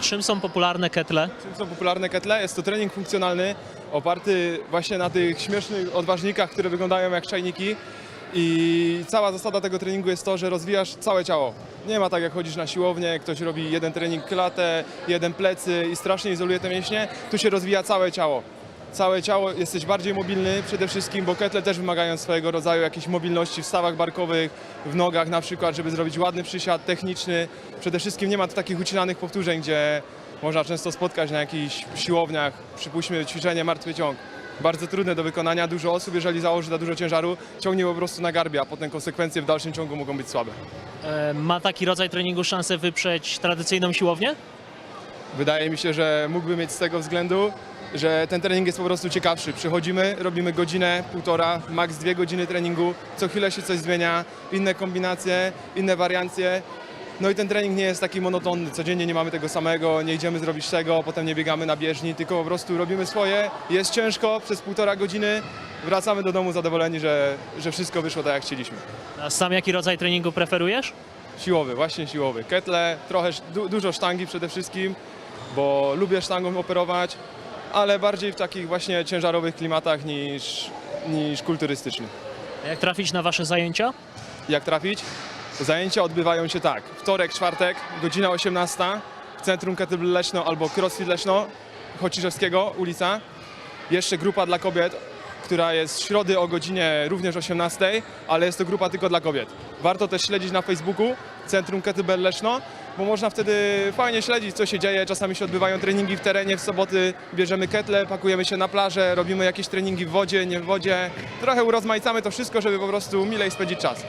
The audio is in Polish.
Czym są popularne ketle? Czym są popularne ketle? Jest to trening funkcjonalny oparty właśnie na tych śmiesznych odważnikach, które wyglądają jak czajniki. I cała zasada tego treningu jest to, że rozwijasz całe ciało. Nie ma tak jak chodzisz na siłownię, ktoś robi jeden trening klatę, jeden plecy i strasznie izoluje te mięśnie. Tu się rozwija całe ciało. Całe ciało, jesteś bardziej mobilny przede wszystkim, bo ketle też wymagają swojego rodzaju jakiejś mobilności w stawach barkowych, w nogach na przykład, żeby zrobić ładny przysiad techniczny. Przede wszystkim nie ma tu takich ucinanych powtórzeń, gdzie można często spotkać na jakichś siłowniach, przypuśćmy ćwiczenie martwy ciąg. Bardzo trudne do wykonania, dużo osób, jeżeli założy za dużo ciężaru, ciągnie po prostu na garbie, a potem konsekwencje w dalszym ciągu mogą być słabe. E, Ma taki rodzaj treningu szansę wyprzeć tradycyjną siłownię? Wydaje mi się, że mógłby mieć z tego względu, że ten trening jest po prostu ciekawszy. Przychodzimy, robimy godzinę, półtora, maks dwie godziny treningu, co chwilę się coś zmienia, inne kombinacje, inne wariancje. No i ten trening nie jest taki monotonny, codziennie nie mamy tego samego, nie idziemy zrobić tego, potem nie biegamy na bieżni, tylko po prostu robimy swoje, jest ciężko przez półtora godziny, wracamy do domu zadowoleni, że, że wszystko wyszło tak jak chcieliśmy. A sam jaki rodzaj treningu preferujesz? Siłowy, właśnie siłowy. Ketle, trochę du, dużo sztangi przede wszystkim, bo lubię sztangą operować, ale bardziej w takich właśnie ciężarowych klimatach niż, niż kulturystycznych. A jak trafić na wasze zajęcia? Jak trafić? Zajęcia odbywają się tak. Wtorek, czwartek, godzina 18 w Centrum Kettlebell Leszno albo CrossFit Leszno, Chociszewskiego, ulica. Jeszcze grupa dla kobiet, która jest w środy o godzinie również 18, ale jest to grupa tylko dla kobiet. Warto też śledzić na Facebooku Centrum Kettlebell Leszno, bo można wtedy fajnie śledzić, co się dzieje. Czasami się odbywają treningi w terenie, w soboty bierzemy ketle, pakujemy się na plażę, robimy jakieś treningi w wodzie, nie w wodzie. Trochę urozmaicamy to wszystko, żeby po prostu milej spędzić czas.